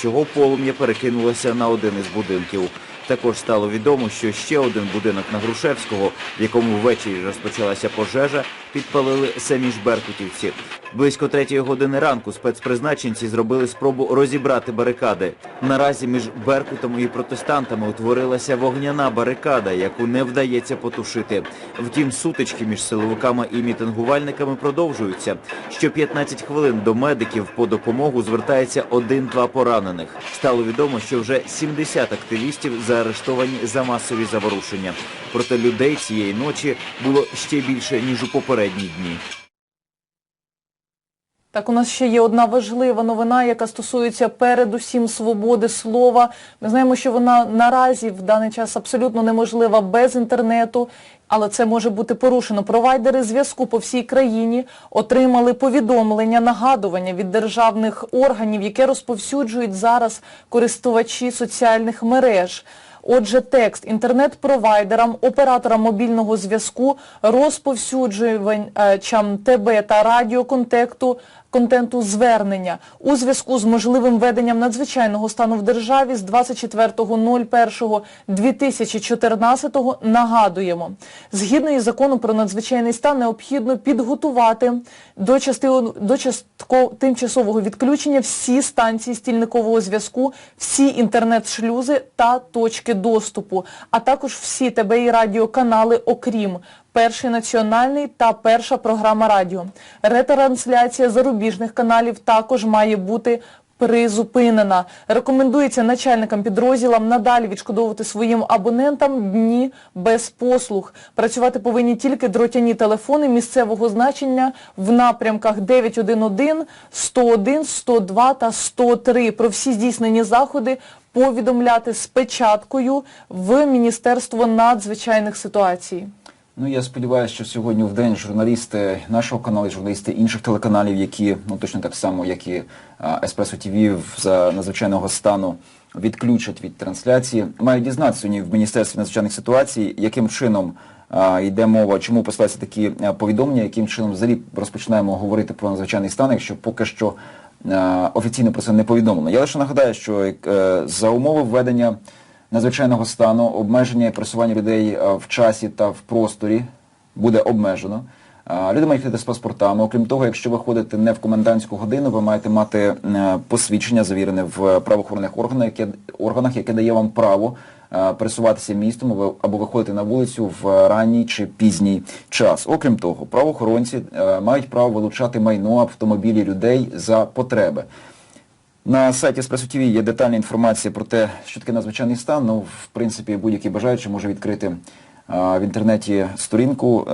чого полум'я перекинулося на один із будинків. Також стало відомо, що ще один будинок на Грушевського, в якому ввечері розпочалася пожежа, підпалили самі ж беркутівці. Близько третьої години ранку спецпризначенці зробили спробу розібрати барикади. Наразі між Беркутом і протестантами утворилася вогняна барикада, яку не вдається потушити. Втім, сутички між силовиками і мітингувальниками продовжуються. Що 15 хвилин до медиків по допомогу звертається один-два поранених. Стало відомо, що вже 70 активістів заарештовані за масові заворушення. Проте людей цієї ночі було ще більше ніж у попередні дні. Так, у нас ще є одна важлива новина, яка стосується передусім свободи слова. Ми знаємо, що вона наразі в даний час абсолютно неможлива без інтернету, але це може бути порушено. Провайдери зв'язку по всій країні отримали повідомлення, нагадування від державних органів, яке розповсюджують зараз користувачі соціальних мереж. Отже, текст інтернет-провайдерам, операторам мобільного зв'язку, розповсюджувачам ТБ та радіоконтекту контенту звернення у зв'язку з можливим введенням надзвичайного стану в державі з 24.01.2014 нагадуємо. Згідно із закону про надзвичайний стан необхідно підготувати до, части, до частко, тимчасового відключення всі станції стільникового зв'язку, всі інтернет-шлюзи та точки доступу, а також всі ТБ і радіоканали, окрім Перший національний та перша програма радіо. Ретрансляція зарубіжних каналів також має бути призупинена. Рекомендується начальникам підрозділам надалі відшкодовувати своїм абонентам дні без послуг. Працювати повинні тільки дротяні телефони місцевого значення в напрямках 911, 101, 102 та 103. Про всі здійснені заходи повідомляти з печаткою в Міністерство надзвичайних ситуацій. Ну я сподіваюся, що сьогодні в день журналісти нашого каналу, журналісти інших телеканалів, які ну точно так само, як і Еспресо ТВ за надзвичайного стану відключать від трансляції, мають дізнатися сьогодні в міністерстві надзвичайних ситуацій, яким чином йде мова, чому посилаються такі повідомлення, яким чином взагалі розпочинаємо говорити про надзвичайний стан, якщо поки що офіційно про це не повідомлено. Я лише нагадаю, що е, за умови введення надзвичайного стану, обмеження і пересування людей е, в часі та в просторі буде обмежено. Люди мають ходити з паспортами. Окрім того, якщо ви ходите не в комендантську годину, ви маєте мати е, посвідчення, завірене в правоохоронних органах, яке, органах, яке дає вам право е, пересуватися містом або- виходити на вулицю в ранній чи пізній час. Окрім того, правоохоронці е, мають право вилучати майно автомобілі людей за потреби. На сайті Еспресо ТВ є детальна інформація про те, що таке надзвичайний стан. Ну, в принципі, будь-який бажаючий може відкрити в інтернеті сторінку.